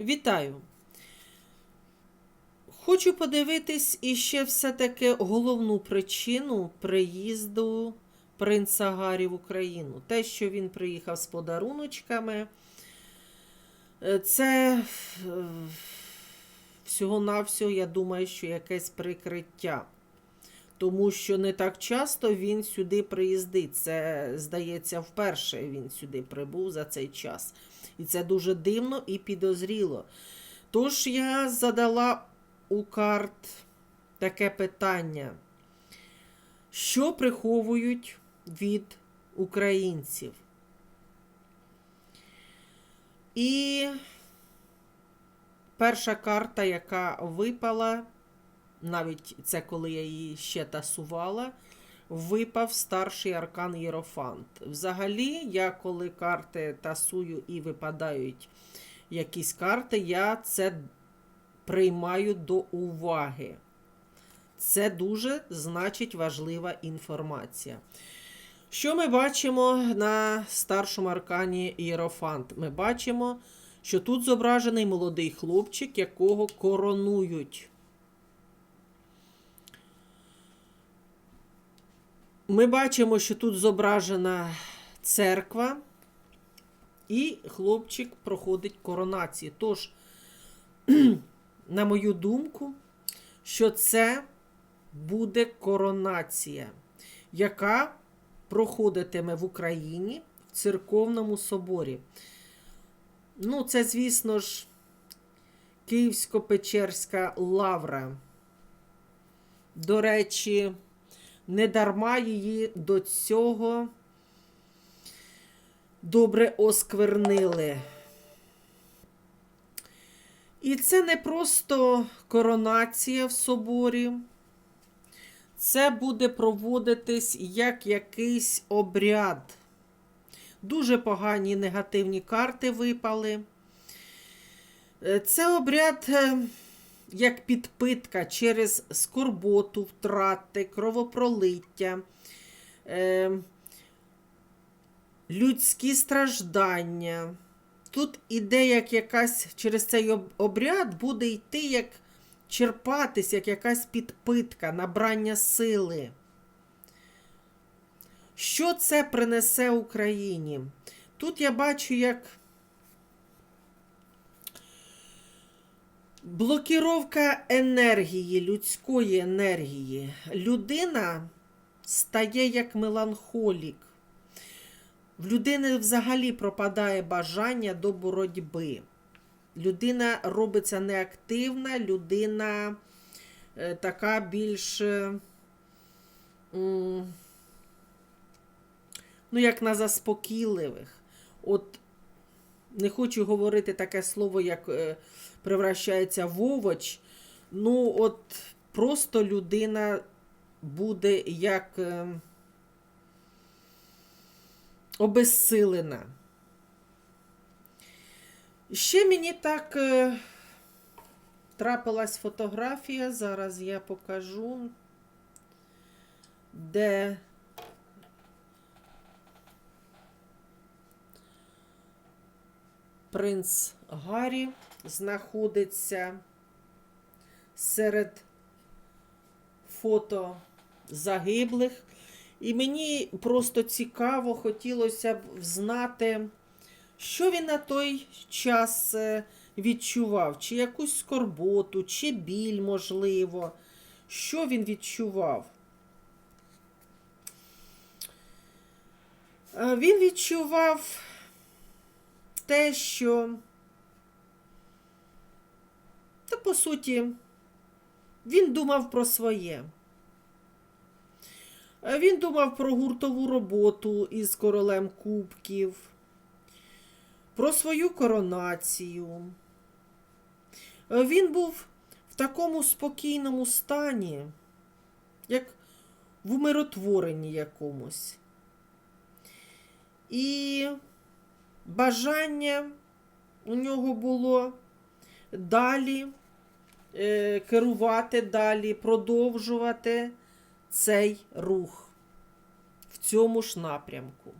Вітаю! Хочу подивитись іще все-таки головну причину приїзду принца Гаррі в Україну. Те, що він приїхав з подаруночками, е, це е, всього-навсього, я думаю, що якесь прикриття. Тому що не так часто він сюди приїздить. Це, здається, вперше він сюди прибув за цей час. І це дуже дивно і підозріло. Тож я задала у карт таке питання: що приховують від українців? І перша карта, яка випала, навіть це коли я її ще тасувала, випав старший аркан Єрофант. Взагалі, я коли карти тасую і випадають якісь карти, я це приймаю до уваги. Це дуже значить важлива інформація. Що ми бачимо на старшому аркані Єрофант? Ми бачимо, що тут зображений молодий хлопчик, якого коронують. Ми бачимо, що тут зображена церква, і хлопчик проходить коронацію. Тож, на мою думку, що це буде коронація, яка проходитиме в Україні в церковному соборі. Ну, це, звісно ж, Київсько-Печерська лавра. До речі, не дарма її до цього добре осквернили. І це не просто коронація в соборі, це буде проводитись як якийсь обряд. Дуже погані негативні карти випали. Е, Це обряд е, як підпитка через скорботу, втрати, кровопролиття, е, людські страждання. Тут іде як якась через цей обряд буде йти як черпатись, як якась підпитка, набрання сили. Що це принесе Україні? Тут я бачу, як блокіровка енергії, людської енергії. Людина стає як меланхолік. В людини взагалі пропадає бажання до боротьби. Людина робиться неактивна, людина е, така більш, е, ну, як на заспокійливих. От не хочу говорити таке слово, як е, превращається в овоч. Ну, от просто людина буде як. Е, обезсилена. Ще мені так е, трапилась фотографія, зараз я покажу, де принц Гаррі знаходиться серед фото загиблих. І мені просто цікаво хотілося б знати, що він на той час е, відчував, чи якусь скорботу, чи біль, можливо. Що він відчував? Е, Він відчував те, що, та по суті, він думав про своє. Він думав про гуртову роботу із королем Кубків, про свою коронацію. Він був в такому спокійному стані, як в умиротворенні якомусь. І бажання у нього було далі е, керувати, далі продовжувати цей рух в цьому ж напрямку.